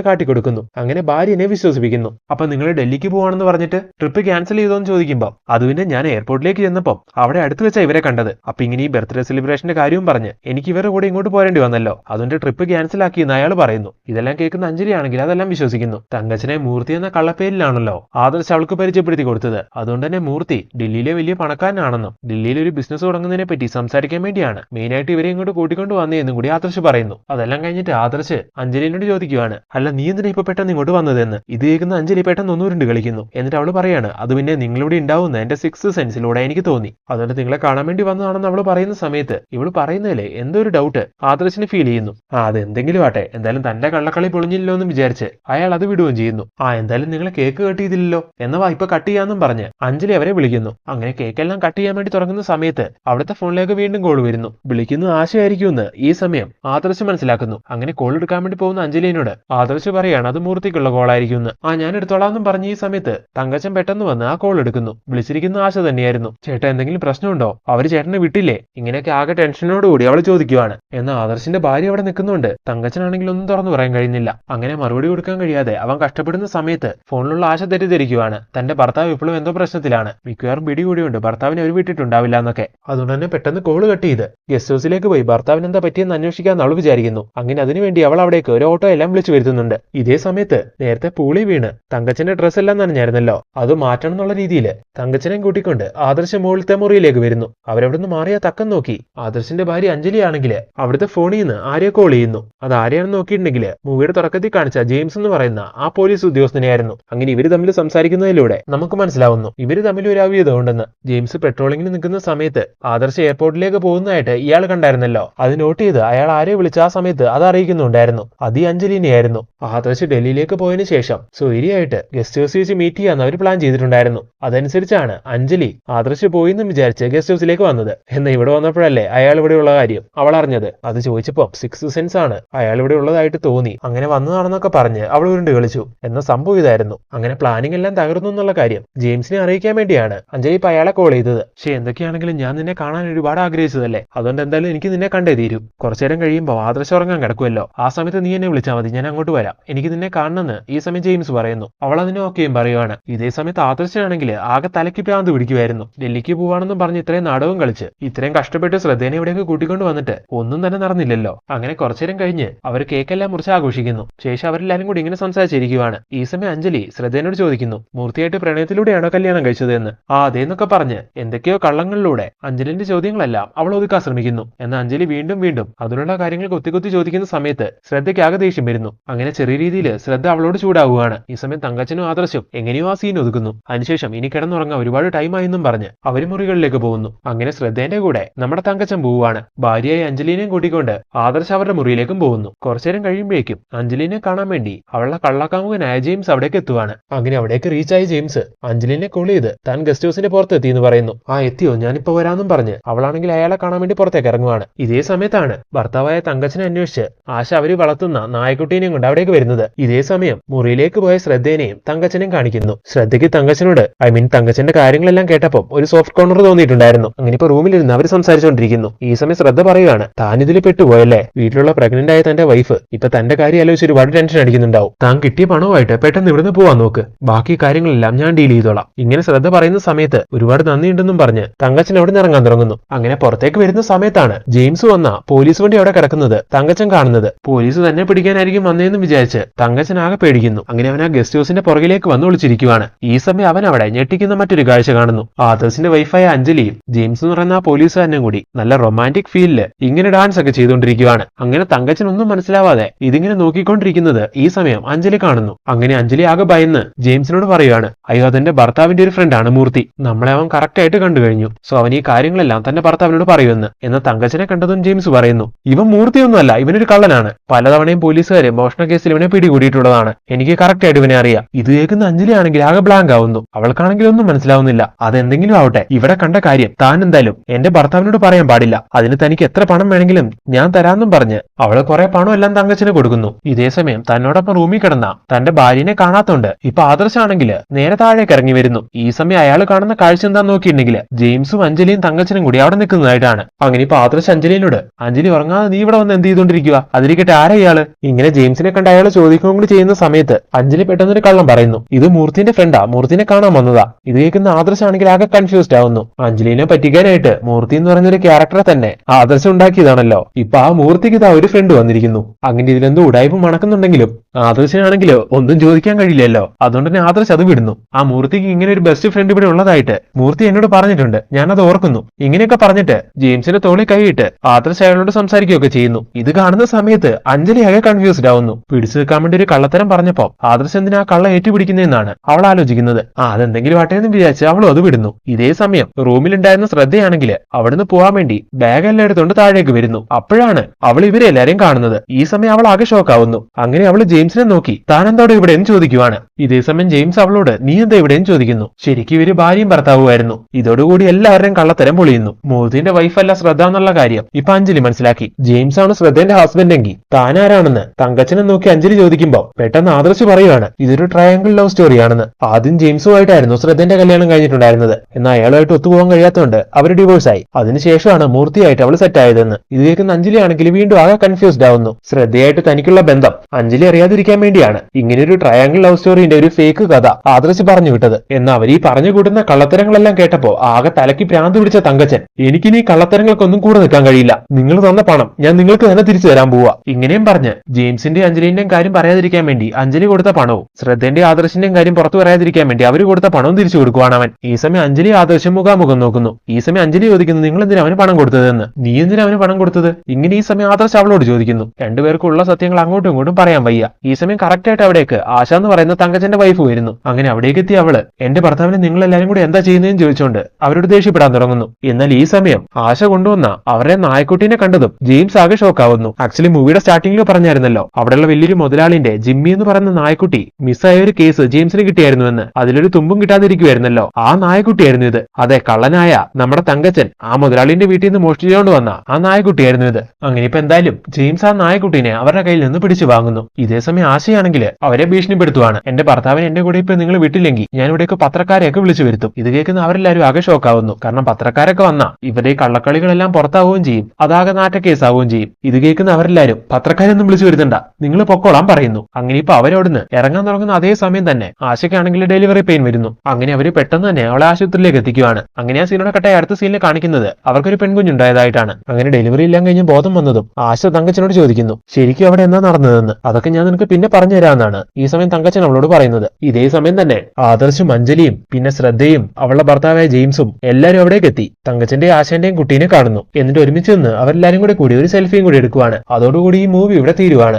കാട്ടിക്കൊടുക്കുന്നു. അങ്ങനെ ഭാര്യനെ വിശ്വസിപ്പിക്കുന്നു. അപ്പൊ നിങ്ങൾ ഡൽഹിക്ക് പോവാണെന്ന് പറഞ്ഞിട്ട് ട്രിപ്പ് ക്യാൻസൽ ചെയ്തോന്ന് ചോദിക്കുമ്പോൾ പിന്നെ ഞാൻ എയർപോർട്ടിലേക്ക് ചെന്നപ്പോൾ അവിടെ അടുത്ത് വെച്ചാ ഇവരെ കണ്ടത്. അപ്പൊ ഇങ്ങനെ ഈ ബർത്ത്ഡേ സെലിബ്രേഷന്റെ കാര്യവും പറഞ്ഞ് എനിക്ക് ഇവരുടെ കൂടെ ഇങ്ങോട്ട് പോരേണ്ടി വന്നല്ലോ. അതുകൊണ്ട് ട്രിപ്പ് ക്യാൻസൽ ആക്കിയെന്ന് അയാൾ പറയുന്നു. ഇതെല്ലാം കേൾക്കുന്ന അഞ്ജലി ആണെങ്കിൽ അതെല്ലാം വിശ്വസിക്കുന്നു. തങ്കച്ചനെ മൂർത്തി എന്ന കള്ളപ്പേരിലാണല്ലോ ആദർശ് അവൾക്ക് പരിചയപ്പെടുത്തി കൊടുത്തത്. അതുകൊണ്ട് തന്നെ മൂർത്തി ഡൽഹിയിലെ വലിയ പണക്കാരനാണെന്നും ഡൽഹിയിൽ ഒരു ബിസിനസ് തുടങ്ങുന്നതിനെ പറ്റി സംസാരിക്കാൻ വേണ്ടിയാണ്. മെയിനായിട്ട് ഇവരെ ഇങ്ങോട്ട് കൂട്ടിക്കൊണ്ട് വന്നതെന്നും കൂടി ആദർശ് പറയുന്നു. അതെല്ലാം കഴിഞ്ഞിട്ട് ആദർശ് അഞ്ജലിനോട് ചോദിക്കുവാണ് അല്ല നീ എന്തിനാ ഇപ്പൊ പെട്ടെന്ന് ഇങ്ങോട്ട് വന്നതെന്ന്? ഇത് കേൾക്കുന്ന അഞ്ജലി പെട്ടെന്ന് ഒന്നുരുണ്ട് കളിക്കുന്നു. എന്നിട്ട് അവൾ പറയാണ് അത് പിന്നെ നിങ്ങളിവിടെ ഉണ്ടാവുന്ന എന്റെ സിക്സ് സെൻസിലൂടെ എനിക്ക് തോന്നി. അതുകൊണ്ട് നിങ്ങളെ കാണാൻ വേണ്ടി വന്നതാണെന്ന് അവൾ പറയുന്ന സമയത്ത് ഇവൾ പറയുന്നതിലെ എന്തോ ഒരു ഡൗട്ട് ആദർശിന് ഫീൽ ചെയ്യുന്നു. ആ അത് എന്തെങ്കിലും ആട്ടെ. എന്തായാലും തന്റെ കള്ളക്കളി പൊളിഞ്ഞില്ലോ എന്ന് വിചാരിച്ച് അയാൾ അത് വിടുകയും ചെയ്യുന്നു. ആ എന്തായാലും നിങ്ങളെ കേക്ക് കട്ട് ചെയ്തില്ലല്ലോ. എന്നവാ ഇപ്പൊ കട്ട് ചെയ്യാന്നും പറഞ്ഞ് അഞ്ജലി അവരെ വിളിക്കുന്നു. അങ്ങനെ കേക്കെല്ലാം കട്ട് ചെയ്യാൻ വേണ്ടി തുടങ്ങുന്ന സമയത്ത് അവിടുത്തെ ഫോണിലേക്ക് വീണ്ടും കോൾ വരുന്നു. വിളിക്കുന്നത് ആശയായിരിക്കുമെന്ന് ഈ സമയം ആദർശ് മനസ്സിലാക്കുന്നു. അങ്ങനെ കോൾ എടുക്കാൻ വേണ്ടി പോകുന്ന അഞ്ജലിനോട് ആദർശ് പറയാണ് അത് മൂർത്തിക്കുള്ള കോളായിരിക്കുമെന്ന് ആ ഞാൻ എടുത്തോളാം എന്നും പറഞ്ഞ ഈ സമയത്ത് തങ്കച്ചൻ പെട്ടെന്ന് വന്ന് ആ കോൾ എടുക്കുന്നു. വിളിച്ചിരിക്കുന്ന ആശ തന്നെയായിരുന്നു. ചേട്ടൻ എന്തെങ്കിലും പ്രശ്നമുണ്ടോ? അവർ ചേട്ടനെ വിട്ടില്ലേ? ഇങ്ങനെയൊക്കെ ആകെ ടെൻഷനോടുകൂടി അവൾ ചോദിക്കുവാണ്. എന്നാൽ ആദർശിന്റെ ഭാര്യ അവിടെ നിൽക്കുന്നുണ്ട്. തങ്കച്ചനാണെങ്കിൽ ഒന്നും തുറന്നു പറയാൻ കഴിയുന്നില്ല. അങ്ങനെ മറുപടി കൊടുക്കാൻ കഴിയാതെ അവൻ കഷ്ടപ്പെടുന്ന സമയത്ത് ഫോണിലുള്ള ആശ തെറ്റിദ്ധരിക്കുവാണ്. തന്റെ ഭർത്താവ് ഇപ്പോഴും എന്തോ പ്രശ്നത്തിലാണ്. മിക്കവാറും പിടികൂടിയുണ്ട് ഭർത്താവിനെ അവർ വിട്ടിട്ടുണ്ടാവില്ല എന്നൊക്കെ. അതുകൊണ്ട് തന്നെ പെട്ടെന്ന് കോൾ കട്ട് ചെയ്ത് ഗസ്റ്റ് ഹൗസിലേക്ക് പോയി. ഭർത്താവിന് എന്താ പറ്റിയെന്ന് അന്വേഷിക്കാൻ അവൾ വിചാരിക്കുന്നു. അങ്ങനെ അതിനുവേണ്ടി അവൾ അവിടേക്ക് ഒരു ഓട്ടോ എല്ലാം വിളിച്ചു വരുത്തുന്നുണ്ട്. ഇതേ സമയത്ത് നേരത്തെ പൂളി വീണ്. തങ്കച്ചന്റെ ഡ്രസ് എല്ലാം നനഞ്ഞായിരുന്നല്ലോ. അത് മാറ്റണം എന്നുള്ള രീതിയിൽ തങ്കച്ചനെയും കൂട്ടിക്കൊണ്ട് ആദർശ് മുകളിലത്തെ മുറിയിലേക്ക് വരുന്നു. അവരവിടുന്ന് മാറിയ തക്കം നോക്കി. ആദർശിന്റെ ഭാര്യ അഞ്ജലി ആണെങ്കിൽ അവിടുത്തെ ഫോണിൽ നിന്ന് ആരെയോ കോൾ ചെയ്യുന്നു. അത് ആരെയാണെന്ന് നോക്കിയിട്ടുണ്ടെങ്കിൽ മൂവിയുടെ തുടക്കത്തിൽ കാണിച്ച ജെയിംസ് എന്ന് പറയുന്ന ആ പോലീസ് ഉദ്യോഗസ്ഥനെയായിരുന്നു. അങ്ങനെ ഇവർ തമ്മിൽ സംസാരിക്കുന്നതിലൂടെ നമുക്ക് മനസ്സിലാവുന്നു. ഇവർ തമ്മിൽ ഒരു അവ്യത ഉണ്ടെന്ന്. ജെയിംസ് പെട്രോളിങ്ങിന് നിൽക്കുന്ന സമയത്ത് ആദർശ് എയർപോർട്ടിലേക്ക് പോകുന്നതായിട്ട് ഇയാൾ കണ്ടായിരുന്നല്ലോ. അത് നോട്ട് ചെയ്ത് അയാൾ ആരെ വിളിച്ച ആ സമയത്ത് അത് അറിയിക്കുന്നുണ്ടായിരുന്നു. അത് അഞ്ജലിനെയായിരുന്നു. ആദർശ് ഡൽഹിയിലേക്ക് പോയതിനു ശേഷം സൂര്യയായിട്ട് ഗസ്റ്റ് ഹൗസിൽ വെച്ച് മീറ്റ് ചെയ്യാൻ അവർ പ്ലാൻ ചെയ്തിട്ടുണ്ടായിരുന്നു. അതനുസരിച്ചാണ് അഞ്ജലി ആദർശ് പോയി എന്ന് വിചാരിച്ച് ഗസ്റ്റ് ഹൗസിലേക്ക് വന്നത്. എന്നാൽ ഇവിടെ വന്നപ്പോഴല്ലേ അയാൾ ഇവിടെയുള്ള കാര്യം? അവൾ അറിഞ്ഞത്. അത് ചോദിച്ചപ്പോൾ സിക്സ് സെൻസ് ആണ്. അയാൾ ഇവിടെ ഉള്ളതായിട്ട് തോന്നി. അങ്ങനെ വന്നതാണെന്നൊക്കെ പറഞ്ഞ് അവൾ ഉരുണ്ട് കളിച്ചു. എന്ന സംഭവം ഇതായിരുന്നു. അങ്ങനെ പ്ലാനിംഗ് എല്ലാം തകർന്നു എന്നുള്ള കാര്യം ജെയിംസിനെ അറിയിക്കാൻ വേണ്ടിയാണ് അഞ്ജലി ഇപ്പൊ അയാളെ കോൾ ചെയ്തത്. പക്ഷെ എന്തൊക്കെയാണെങ്കിലും ഞാൻ നിന്നെ കാണാൻ ഒരുപാട് ആഗ്രഹിച്ചതല്ലേ? അതുകൊണ്ട് എന്തായാലും എനിക്ക് നിന്നെ കണ്ടേ തീരും. കുറച്ചു നേരം കഴിയുമ്പോൾ ആദർശം ഉറങ്ങാൻ കിടക്കുമല്ലോ ആ സമയത്ത് നീ എന്നെ വിളിച്ചാൽ മതി. ഞാൻ അങ്ങോട്ട് വരാം. എനിക്ക് നിന്നെ കാണണമെന്ന് ഈ സമയം ജെയിംസ് പറയുന്നു. അവൾ അതിന് ഓക്കെയും പറയുവാണ്. ഇതേ സമയത്ത് ആദർശനാണെങ്കിൽ ആകെ തലയ്ക്ക് പ്രാന്ത് പിടിക്കുമായിരുന്നു ഡൽഹിക്ക് പോവാണെന്നും പറഞ്ഞ് ഇത്രയും നാടകം കളിച്ച് ഇത്രയും കഷ്ടപ്പെട്ട് ശ്രദ്ധേനെ ഇവിടേക്ക് കൂട്ടിക്കൊണ്ട് വന്നിട്ട് ഒന്നും തന്നെ നടന്നില്ലല്ലോ. അങ്ങനെ കുറച്ചേരം കഴിഞ്ഞ് അവർ കേക്കെല്ലാം മുറിച്ച് ആഘോഷിക്കുന്നു. ശേഷം അവരെല്ലാരും കൂടി ഇങ്ങനെ സംസാരിച്ചിരിക്കുവാണ്. ഈ സമയം അഞ്ജലി ശ്രദ്ധേനോട് ചോദിക്കുന്നു മൂർത്തിയായിട്ട് പ്രണയത്തിലൂടെയാണോ കല്യാണം കഴിച്ചത് എന്ന് ആ അതേന്നൊക്കെ പറഞ്ഞ്. എന്തൊക്കെയോ കള്ളങ്ങളിലൂടെ അഞ്ജലിന്റെ ചോദ്യങ്ങളെല്ലാം അവൾ ഒതുക്കാൻ ശ്രമിക്കുന്നു. എന്നാൽ അഞ്ജലി വീണ്ടും വീണ്ടും അതിനുള്ള കാര്യങ്ങൾ കൊത്തി കൊത്തി ചോദിക്കുന്ന സമയത്ത് ശ്രദ്ധയ്ക്ക് ആകെ ദേഷ്യം വരുന്നു. അങ്ങനെ ചെറിയ രീതിയിൽ ശ്രദ്ധ അവളോട് ചൂടാവുകയാണ്. ഈ സമയം തങ്കച്ചനും ആദർശം എങ്ങനെയോ ആ സീൻ ഒതുക്കുന്നു. അതിനുശേഷം ഇനി കിടന്നുറങ്ങാൻ ഒരുപാട് ടൈം ആയെന്നും പറഞ്ഞ് അവർ മുറികളിലേക്ക് പോകുന്നു. അങ്ങനെ ശ്രദ്ധേന്റെ കൂടെ നമ്മുടെ തങ്കച്ചൻ പോവുകയാണ്. ഭാര്യയായി അഞ്ജലിനെയും കൂട്ടിക്കൊണ്ട് ആദർശ് അവരുടെ മുറിയിലേക്കും പോകുന്നു. കുറച്ചേരം കഴിയുമ്പോഴേക്കും അഞ്ജലിനെ കാണാൻ വേണ്ടി അവളുടെ കള്ളക്കാമുകനായ ജെയിംസ് അവിടേക്ക് എത്തുവാണ്. അങ്ങനെ അവിടേക്ക് റീച്ച് ആയി ജെയിംസ് അഞ്ജലിനെ കോൾ ചെയ്ത് താൻ ഗസ്റ്റ് ഹൗസിന്റെ പുറത്ത് എത്തി എന്ന് പറയുന്നു. ആ എത്തിയോ? ഞാനിപ്പോ വരാമെന്നും പറഞ്ഞ് അവളാണെങ്കിൽ അയാളെ കാണാൻ വേണ്ടി പുറത്തേക്ക് ഇറങ്ങുവാണ്. ഇതേ സമയത്താണ് ഭർത്താവായ തങ്കച്ചനെ അന്വേഷിച്ച് ആശ അവർ വളർത്തുന്ന നായക്കുട്ടീനെയും കൊണ്ട് അവിടേക്ക് വരുന്നത്. ഇതേ സമയം മുറിയിലേക്ക് പോയ ശ്രദ്ധേനെയും തങ്കച്ചനെയും കാണിക്കുന്നു. ശ്രദ്ധയ്ക്ക് തങ്കച്ചനോട് ഐ മീൻ തങ്കച്ചന്റെ കാര്യങ്ങളെല്ലാം കേട്ടപ്പോൾ ഒരു സോഫ്റ്റ് കോർണർ തോന്നിയിട്ടുണ്ടായിരുന്നു. അങ്ങനെ ഇപ്പൊ റൂമിലിരുന്ന് അവർ സംസാരിച്ചുകൊണ്ടിരിക്കുന്നു ഈ സമയം ശ്രദ്ധ പറയുകയാണ് താൻ ഇതിൽ പെട്ടുപോയല്ലേ? വീട്ടിലുള്ള പ്രഗ്നന്റ് ആയ തന്റെ വൈഫ് ഇപ്പൊ തന്റെ കാര്യം ആലോചിച്ച് ഒരുപാട് ടെൻഷൻ അടിക്കുന്നുണ്ടാവും. താൻ കിട്ടിയ പണവുമായിട്ട് പെട്ടെന്ന് ഇവിടുന്ന് പോവാൻ നോക്ക്. ബാക്കി കാര്യങ്ങളെല്ലാം ഞാൻ ഡീൽ ചെയ്തോളാം. ഇങ്ങനെ ശ്രദ്ധ പറയുന്ന സമയത്ത് ഒരുപാട് നന്ദിയുണ്ടെന്നും പറഞ്ഞ് തങ്കച്ചൻ അവിടെ നിന്ന് ഇറങ്ങാൻ തുടങ്ങുന്നു. അങ്ങനെ പുറത്തേക്ക് വരുന്ന സമയത്താണ് ജെയിംസ് വന്ന പോലീസ് വണ്ടി അവിടെ കിടക്കുന്നത് തങ്കച്ചൻ കാണുന്നത് പോലീസ് തന്നെ പിടിക്കാനായിരിക്കും വന്നതെന്ന് വിചാരിച്ച് തങ്കച്ചൻ ആകെ പേടിക്കുന്നു. അങ്ങനെ അവൻ ആ ഗസ്റ്റ് ഹൗസിന്റെ പുറകിലേക്ക് വന്നു വിളിച്ചിരിക്കുവാണ് ഈ സമയം അവൻ അവിടെ ഞെട്ടിക്കുന്ന മറ്റൊരു കാഴ്ച കാണുന്നു. ആദർശിന്റെ വൈഫായ അഞ്ജലിയും ജെയിംസ് എന്ന് പറയുന്ന ആ പോലീസുകാരനും കൂടി നല്ല റൊമാന്റിക് ഫീലിൽ ഇങ്ങനെ ഡാൻസ് ഒക്കെ ചെയ്തുകൊണ്ടിരിക്കുകയാണ് അങ്ങനെ തങ്കച്ചൻ ഒന്നും മനസ്സിലാവാതെ ഇതിങ്ങനെ നോക്കിക്കൊണ്ടിരിക്കുന്നത് ഈ സമയം അഞ്ജലി കാണുന്നു. അങ്ങനെ അഞ്ജലി ആകെ ഭയന്ന് ജെയിംസിനോട് പറയുകയാണ് അയ്യോ അതെന്റെ ഭർത്താവിന്റെ ഒരു ഫ്രണ്ടാണ് മൂർത്തി. നമ്മളെ അവൻ കറക്റ്റ് ആയിട്ട് കണ്ടു കഴിഞ്ഞു. സോ അവൻ ഈ കാര്യങ്ങളെല്ലാം തന്റെ ഭർത്താവിനോട് പറയുമെന്ന്. എന്ന തങ്കച്ചനെ കണ്ടതും ജെയിംസ് പറയുന്നു ഇവൻ മൂർത്തിയൊന്നുമല്ല ഇവനൊരു കള്ള കള്ളനാണ്. പലതവണയും പോലീസുകാരെ മോഷണ കേസിൽ ഇവനെ പിടികൂടിയിട്ടുള്ളതാണ്. എനിക്ക് കറക്റ്റ് ആയിട്ട് ഇവനെ അറിയാം. ഇത് കേൾക്കുന്ന അഞ്ജലി ആണെങ്കിൽ ആകെ ബ്ലാങ്ക് ആവുന്നു. അവൾക്കാണെങ്കിൽ ഒന്നും മനസ്സിലാവുന്നില്ല. അതെന്തെങ്കിലും ആവട്ടെ. ഇവിടെ കണ്ട കാര്യം താൻ എന്തായാലും എന്റെ ഭർത്താവിനോട് പറയാൻ പാടില്ല. അതിന് തനിക്ക് എത്ര പണം വേണമെങ്കിലും ഞാൻ തരാമെന്നും പറഞ്ഞ് അവൾ കുറെ പണം എല്ലാം തങ്കച്ചന് കൊടുക്കുന്നു. ഇതേ സമയം തന്നോടൊപ്പം റൂമിൽ കിടന്ന തന്റെ ഭാര്യനെ കാണാത്തോണ്ട് ഇപ്പൊ ആദർശാണെങ്കിൽ നേരെ താഴേക്ക് ഇറങ്ങി വരുന്നു. ഈ സമയം അയാൾ കാണുന്ന കാഴ്ച എന്താന്ന് നോക്കിയിട്ടുണ്ടെങ്കിൽ ജെയിംസും അഞ്ജലിയും തങ്കച്ചനും കൂടി അവിടെ നിൽക്കുന്നതായിട്ടാണ്. അങ്ങനെ ഇപ്പൊ ആദർശ് അഞ്ജലിയിലോട് അഞ്ജലി ഉറങ്ങാതെ നീ ഇവിടെ വന്ന് എന്ത് ചെയ്തോണ്ടിരിക്കുക അതിരിക്കട്ടെ ആരാ ഇയാൾ? ഇങ്ങനെ ജെയിംസിനെ കണ്ട് അയാൾ ചോദിക്കുകയും കൂടി ചെയ്യുന്ന സമയത്ത് അഞ്ജലി പെട്ടെന്നൊരു കള്ളം പറയുന്നു. ഇത് മൂർത്തിന്റെ ഫ്രണ്ടാ മൂർത്തിനെ കാണാൻ വന്നതാ. ഇത് കേൾക്കുന്ന ആദർശ് ആണെങ്കിൽ ആകെ കൺഫ്യൂസ്ഡ് ആവുന്നു. അഞ്ജലിനെ പറ്റിക്കാനായിട്ട് മൂർത്തി എന്ന് പറയുന്നൊരു ക്യാരക്ടറെ തന്നെ ആദർശം ഉണ്ടാക്കിയതാണല്ലോ. ഇപ്പൊ ആ മൂർത്തിക്ക് ഇതാ ഒരു ഫ്രണ്ട് വന്നിരിക്കുന്നു. അങ്ങനെ ഇതിലെന്തോ ഉടായ്പ മണക്കുന്നുണ്ടെങ്കിലും ആദർശനാണെങ്കിൽ ഒന്നും ചോദിക്കാൻ കഴിയില്ലല്ലോ. അതുകൊണ്ട് തന്നെ ആദർശ് അത് വിടുന്നു. ആ മൂർത്തിക്ക് ഇങ്ങനെ ഒരു ബെസ്റ്റ് ഫ്രണ്ട് ഇവിടെ ഉള്ളതായിട്ട് മൂർത്തി എന്നോട് പറഞ്ഞിട്ടുണ്ട്. ഞാനത് ഓർക്കുന്നു. ഇങ്ങനെയൊക്കെ പറഞ്ഞിട്ട് ജെയിംസിന്റെ തോളിൽ കൈയിട്ട് ആദർശ് അയാളോട് സംസാരിക്കുകയൊക്കെ ചെയ്യുന്നു. ഇത് കാണുന്ന സമയത്ത് അഞ്ജലി ആകെ കൺഫ്യൂസ്ഡ് ആവുന്നു. പിടിച്ചു നിൽക്കാൻ വേണ്ടി ഒരു കള്ളത്തരം പറഞ്ഞപ്പോ ആദർശ് എന്തിനാ കള്ള ഏറ്റുപിടിക്കുന്നതെന്നാണ് അവൾ ആലോചിക്കുന്നത്. ആ അതെന്തെങ്കിലും ആട്ടെ എന്ന് വിചാരിച്ച് അവളും അത് വിടുന്നു. ഇതേ സമയം റൂമിലുണ്ടായിരുന്ന ശ്രദ്ധയാണെങ്കിൽ അവിടുന്ന് പോവാൻ വേണ്ടി ബാഗ് എല്ലാം എടുത്തുകൊണ്ട് താഴേക്ക് വരുന്നു. അപ്പോഴാണ് അവൾ ഇവരെ എല്ലാരെയും കാണുന്നത്. ഈ സമയം അവൾ ആകെ ഷോക്ക് ആവുന്നു. അങ്ങനെ അവൾ ജെയിംസിനെ നോക്കി. താൻ എന്തോടെ എന്ന് ചോദിക്കുവാണ്. ഇതേ സമയം ജെയിംസ് അവളോട് നീ എന്താ ഇവിടെ എന്ന് ചോദിക്കുന്നു? ശരിക്കും ഇവർ ഭാര്യയും ഭർത്താവുമായിരുന്നു. ഇതോടുകൂടി എല്ലാവരുടെയും കള്ളത്തരം പൊളിയുന്നു. മോദിന്റെ വൈഫല്ല ശ്രദ്ധ എന്നുള്ള കാര്യം ഇപ്പൊ അഞ്ജലി മനസ്സിലാക്കി. ജെയിംസ് ആണ് ശ്രദ്ധേന്റെ ഹസ്ബൻഡ് എങ്കിൽ താനാരാണെന്ന് തങ്കച്ചനെ നോക്കി അഞ്ജലി ചോദിക്കുമ്പോൾ പെട്ടെന്ന് ആദർശ് പറയുവാണ് ഇതൊരു ട്രയാങ്കിൾ ലവ് സ്റ്റോറിയാണെന്ന് ആദ്യം ജെയിംസുമായിട്ടായിരുന്നു ശ്രദ്ധേന്റെ കല്യാണം കഴിഞ്ഞിട്ടുണ്ടായിരുന്നത്. എന്നാൽ അയാളുമായിട്ട് ഒത്തുപോകാൻ കഴിയാത്തതുകൊണ്ട് അവർ ഡിവോഴ്സായി അതിനുശേഷമാണ് മൂർത്തിയായിട്ട് അവൾ സെറ്റ് ആയതെന്ന്. ഇത് കേൾക്കുന്ന അഞ്ജലി ആണെങ്കിൽ വീണ്ടും ആകെ കൺഫ്യൂസ്ഡ് ആവുന്നു. ശ്രദ്ധയായിട്ട് തനിക്കുള്ള ബന്ധം അഞ്ജലി അറിയാതിരിക്കാൻ വേണ്ടിയാണ്. ഇങ്ങനെയൊരു ട്രയാങ്കിൾ ലവ് സ്റ്റോറിന്റെ ഒരു ഫേക്ക് കഥ ആദർശ് പറഞ്ഞു വിട്ടത്. എന്നാൽ അവർ ഈ പറഞ്ഞു കൂട്ടുന്ന കള്ളത്തരങ്ങളെല്ലാം കേട്ടപ്പോ ആകെ തലയ്ക്ക് ഭ്രാന്ത് പിടിച്ച തങ്കച്ചൻ എനിക്കിനി കള്ളത്തരങ്ങൾക്കൊന്നും കൂടെ നിൽക്കാൻ കഴിയില്ല. നിങ്ങൾ തന്ന പണം ഞാൻ നിങ്ങൾക്ക് തന്നെ തിരിച്ചു തരാൻ പോവാ. ഇങ്ങനെയും പറഞ്ഞ് ജെയിംസിന്റെ അഞ്ജലിന്റെയും കാര്യം പറയാതിരിക്കാൻ വേണ്ടി അഞ്ജലി കൊടുത്ത പണവും ശ്രദ്ധേന്റെ ആദർശിന്റെയും കാര്യം പുറത്തു പറയാതിരിക്കാൻ വേണ്ടി അവർ കൊടുത്ത പണവും തിരിച്ചു കൊടുക്കുവാണ് അവൻ. ഈ സമയം അഞ്ജലി ആദർശം മുഖാമുഖം നോക്കുന്നു. ഈ സമയം അഞ്ജലി ചോദിക്കുന്നു നിങ്ങൾ എന്തിനാ അവന് പണം കൊടുത്തതെന്ന്? നീ എന്തിനാ അവന് പണം കൊടുത്തത്? ഇങ്ങനെ ഈ സമയം ആദർശ് അവളോട് ചോദിക്കുന്നു. രണ്ടുപേർക്കുള്ള സത്യങ്ങൾ അങ്ങോട്ടും ഇങ്ങോട്ടും പറയാൻ വയ്യ. ഈ സമയം കറക്റ്റ് ആയിട്ട് അവിടേക്ക് ആശ എന്ന് പറയുന്ന തങ്കച്ചന്റെ വൈഫ് വരുന്നു. അങ്ങനെ അവിടേക്ക് എത്തി അവൾ എന്റെ ഭർത്താവിനെ നിങ്ങൾ എല്ലാരും കൂടി എന്താ ചെയ്യുന്നതെന്ന് ചോദിച്ചുകൊണ്ട് അവരോട് ദേഷ്യപ്പെടാൻ തുടങ്ങുന്നു. എന്നാൽ ഈ സമയം ആശ കൊണ്ടുവന്ന അവരുടെ നായക്കുട്ടിനെ കണ്ടതും ജെയിംസ് ആകെ ഷോക്ക് ആവുന്നു. ആക്ച്വലി മൂവിയുടെ സ്റ്റാർട്ടിംഗിൽ പറഞ്ഞായിരുന്നല്ലോ. അവിടെയുള്ള വലിയൊരു മുതലാളിന്റെ ജിമ്മി എന്ന് പറയുന്ന നായക്കുട്ടി മിസ്സായ ഒരു കേസ് ജെയിംസിന് കിട്ടിയായിരുന്നുവെന്ന്. അതിലൊരു തുമ്പും കിട്ടാതിരിക്കുമായിരുന്നല്ലോ ആ നായക്കുട്ടിയായിരുന്നു ഇത്. അതെ കള്ളനായ നമ്മുടെ തങ്കച്ചൻ ആ മുതലാളിന്റെ വീട്ടിൽ നിന്ന് മോഷ്ടിച്ചുകൊണ്ട് വന്ന ആ നായക്കുട്ടിയായിരുന്നു ഇത്. അങ്ങനെ ഇപ്പൊ എന്തായാലും ജെയിംസ് ആ നായക്കുട്ടീനെ അവരുടെ കയ്യിൽ നിന്ന് പിടിച്ചു വാങ്ങുന്നു. ഇതേസമയം ആശയാണെങ്കിൽ അവരെ ഭീഷണിപ്പെടുത്തുവാണ്. എന്റെ ഭർത്താവിനെ എന്റെ കൂടെ ഇപ്പൊ നിങ്ങൾ വിട്ടില്ലെങ്കിൽ ഞാൻ ഇവിടേക്ക് പത്രക്കാരെയൊക്കെ വിളിച്ചു വരുത്തും. ഇത് കേൾക്കുന്ന അവരെല്ലാവരും ആകെ ഷോക്കാവുന്നു. കാരണം പത്രക്കാരൊക്കെ വന്ന ഇവരുടെ കള്ളക്കളികളെല്ലാം പുറത്താവുകയും ചെയ്യും. അതാകെ നാറ്റ കേസാവുകയും ചെയ്യും. ഇത് കേൾക്കുന്ന അവരെല്ലാരും പത്രക്കാരൊന്നും വിളിച്ചു വരുത്തണ്ട. നിങ്ങൾ പൊക്കോളാൻ പറയുന്നു. അങ്ങനെ ഇപ്പൊ അവരോടുന്ന് ഇറങ്ങാൻ തുടങ്ങുന്ന അതേ സമയം തന്നെ ആശയ്ക്കാണെങ്കിൽ ഡെലിവറി പെയിൻ വരുന്നു. അങ്ങനെ അവർ പെട്ടെന്ന് തന്നെ അവളെ ആശുപത്രിയിലേക്ക് എത്തിക്കുവാണ്. അങ്ങനെ ആ സീനോടെ കട്ടെ അടുത്ത സീനിൽ കാണിക്കുന്നത് അവർക്കൊരു പെൺകുഞ്ഞുണ്ടായതായിട്ടാണ്. അങ്ങനെ ഡെലിവറി എല്ലാം കഴിഞ്ഞ് ബോധം വന്നതും ആശ തങ്കച്ചനോട് ചോദിക്കുന്നു ശരിക്കും അവിടെ എന്താ നടന്നതെന്ന്? അതൊക്കെ ഞാൻ നിനക്ക് പിന്നെ പറഞ്ഞു തരാമെന്നാണ് ഈ സമയം തങ്കച്ചൻ അവളോട് പറയുന്നത്. ഇതേ സമയം തന്നെ ആദർശും അഞ്ജലിയും പിന്നെ ശ്രദ്ധയും അവളുടെ ഭർത്താവായ ജെയിംസും എല്ലാവരും അവിടേക്ക് എത്തി. തങ്കച്ചന്റെ ആശാന്റെയും കുട്ടീനെ കാണുന്നു. എന്നിട്ട് ഒരുമിച്ച് നിന്ന് അവരെല്ലാരും കൂടെ കൂടി ഒരു സെൽഫിയും കൂടി എടുക്കുവാണ്. അതോടുകൂടി ഈ മൂവി ഇവിടെ തീരുവാണ്.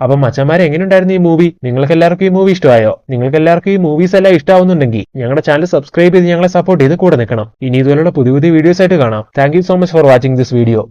അപ്പം മച്ചന്മാരെ എങ്ങനെയുണ്ടായിരുന്നു ഈ മൂവി നിങ്ങൾക്ക് എല്ലാവർക്കും ഈ മൂവി ഇഷ്ടമായോ? നിങ്ങൾക്ക് എല്ലാവർക്കും ഈ മൂവീസ് എല്ലാം ഇഷ്ടമാവുന്നുണ്ടെങ്കിൽ ഞങ്ങളുടെ ചാനൽ സബ്സ്ക്രൈബ് ചെയ്ത് ഞങ്ങളെ സപ്പോർട്ട് ചെയ്ത് കൂടെ നിൽക്കണം. ഇനി ഇതുപോലുള്ള പുതിയ പുതിയ വീഡിയോസ് ആയിട്ട് കാണാം. Thank so much for watching this video